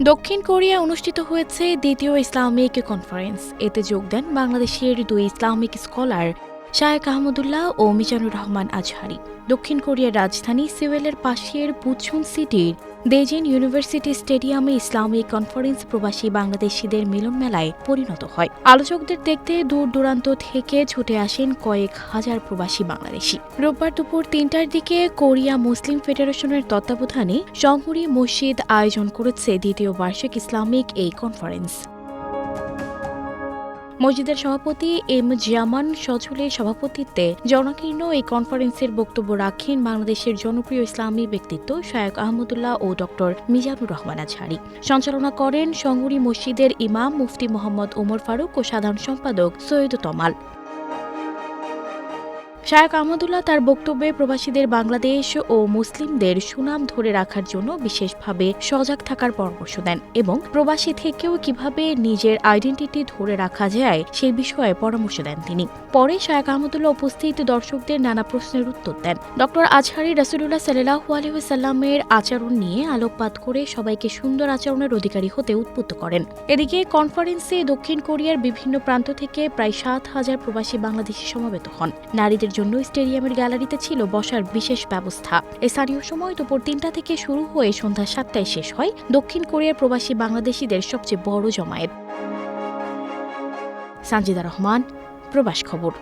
দক্ষিণ কোরিয়া অনুষ্ঠিত হয়েছে দ্বিতীয় ইসলামিক কনফারেন্স। এতে যোগ দেন বাংলাদেশের দুই ইসলামিক স্কলার শায়েক আহমদুল্লাহ ও মিজানুর রহমান আজহারি। দক্ষিণ কোরিয়ার রাজধানী সিওয়েলের পাশের পুচুন সিটির দেজিন ইউনিভার্সিটি স্টেডিয়ামে ইসলামিক কনফারেন্স প্রবাসী বাংলাদেশিদের মিলন মেলায় পরিণত হয়। আলোচকদের দেখতে দূর দূরান্ত থেকে ছুটে আসেন কয়েক হাজার প্রবাসী বাংলাদেশি। রোববার দুপুর তিনটার দিকে কোরিয়া মুসলিম ফেডারেশনের তত্ত্বাবধানে শহরি মসজিদ আয়োজন করেছে দ্বিতীয় বার্ষিক ইসলামিক এই কনফারেন্স। মসজিদের সভাপতি এম জামান সজলের সভাপতিত্বে জনাকীর্ণ এই কনফারেন্সের বক্তব্য রাখেন বাংলাদেশের জনপ্রিয় ইসলামী ব্যক্তিত্ব শায়ক আহমদুল্লাহ ও ডক্টর মিজানুর রহমান আছাড়ি সঞ্চালনা করেন সঙ্গুরি মসজিদের ইমাম মুফতি মোহাম্মদ ওমর ফারুক ও সাধারণ সম্পাদক সৈয়দ তমাল। শায়েক আহমদুল্লাহ তার বক্তব্যে প্রবাসীদের বাংলাদেশ ও মুসলিমদের সুনাম ধরে রাখার জন্য বিশেষভাবে সজাগ থাকার পরামর্শ দেন এবং প্রবাসী থেকেও কীভাবে নিজের আইডেন্টিটি ধরে রাখা যায় সে বিষয়ে পরামর্শ দেন তিনি। পরে শায়েক আহমদুল্লাহ উপস্থিত দর্শকদের নানা প্রশ্নের উত্তর দেন। ডক্টর আজহারি রাসুলুল্লাহ সাল্লাহ আলহিসাল্লামের আচরণ নিয়ে আলোকপাত করে সবাইকে সুন্দর আচরণের অধিকারী হতে উদ্বুদ্ধ করেন। এদিকে কনফারেন্সে দক্ষিণ কোরিয়ার বিভিন্ন প্রান্ত থেকে প্রায় সাত হাজার প্রবাসী বাংলাদেশি সমবেত হন। নারীদের জন্য স্টেডিয়ামের গ্যালারিতে ছিল বসার বিশেষ ব্যবস্থা। স্থানীয় সময় দুপুর তিনটা থেকে শুরু হয়ে সন্ধ্যা সাতটায় শেষ হয় দক্ষিণ কোরিয়ার প্রবাসী বাংলাদেশিদের সবচেয়ে বড় জমায়েত। সানজিদা রহমান, প্রবাস খবর।